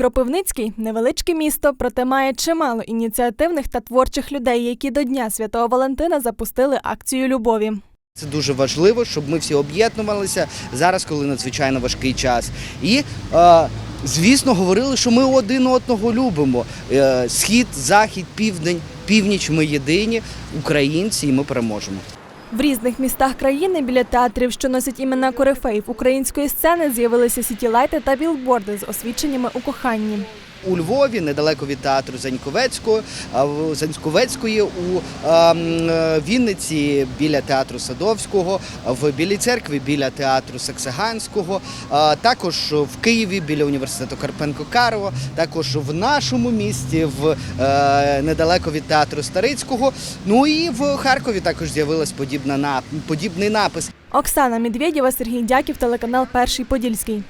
Кропивницький невеличке місто, проте має чимало ініціативних та творчих людей, які до Дня Святого Валентина запустили акцію любові. Це дуже важливо, щоб ми всі об'єднувалися зараз, коли надзвичайно важкий час. І е, звісно, говорили, що ми один одного любимо. Е, схід, захід, південь, північ. Ми єдині, українці, і ми переможемо. В різних містах країни біля театрів, що носять імена корифеїв української сцени, з'явилися сітілайти та білборди з освідченнями у коханні. У Львові, недалеко від театру Заньковецького, Заньковецької, у е, м, е, Вінниці біля театру Садовського, в Білій церкві біля театру Саксаганського, також в Києві біля університету Карпенко Карова, також в нашому місті, в е, недалеко від театру Старицького. Ну і в Харкові також з'явилась подібна подібний напис. Оксана Медведєва, Сергій Дяків, телеканал Перший Подільський.